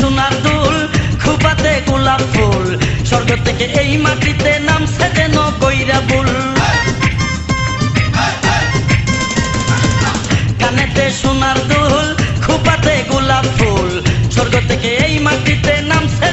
সোনার দুল খুপাতে গোলাপ ফুল। স্বর্গ থেকে এই মাটিতে নামছে যেন কইরা বুল কানেতে সোনার দুল খুপাতে গোলাপ ফুল। স্বর্গ থেকে এই মাটিতে নাম নামছে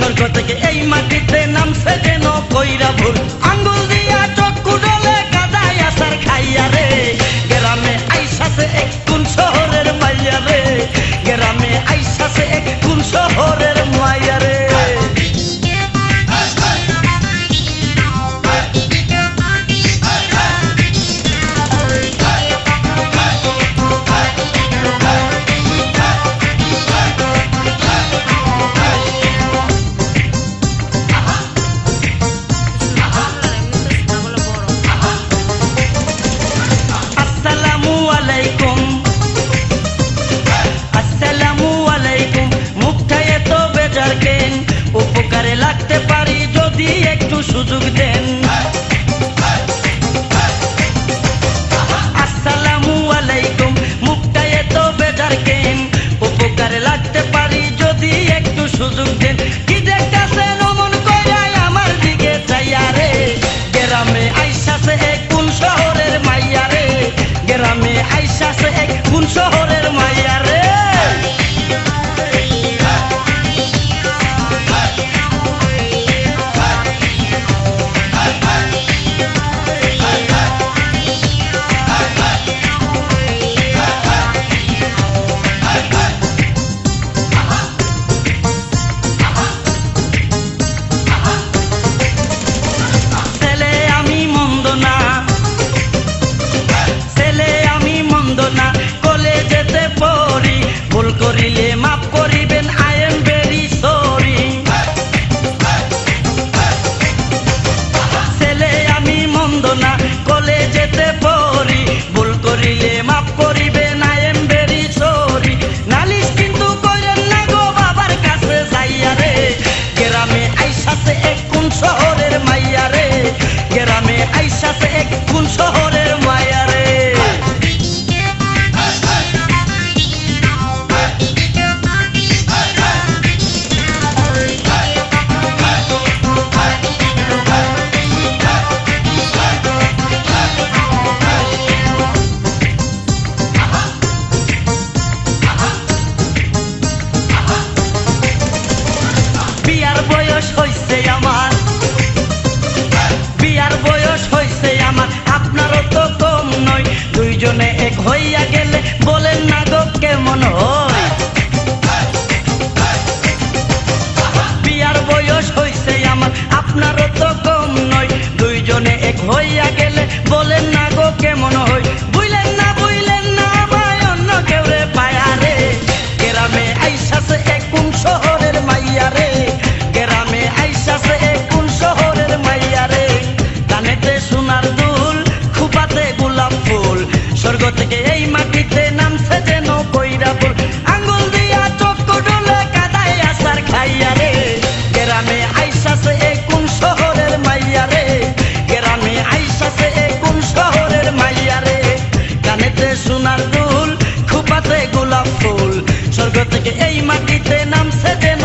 স্বর্গ থেকে এই মাটিতে নামছে যেন কইরা ভুল। ডাকেন উপকারে লাগতে পারি যদি একটু সুযোগ দেন। এক হইয়া গেলে বলেন না গো কেমন হই? বুইলেন না বুইলেন না, ভাই, অন্য কেউ রে পায়া রে। গ্রামে আইসাছে এক কোন শহরের মাইয়া রে। গ্রামে আইসাছে এক কোন শহরের মাইয়া রে। কানেতে সোনার দুল খুপাতে গোলাপ ফুল। স্বর্গ থেকে সোনার দুল খোপাতে গোলাপ ফুল। স্বর্গ থেকে এই মাটিতে নামছে যেন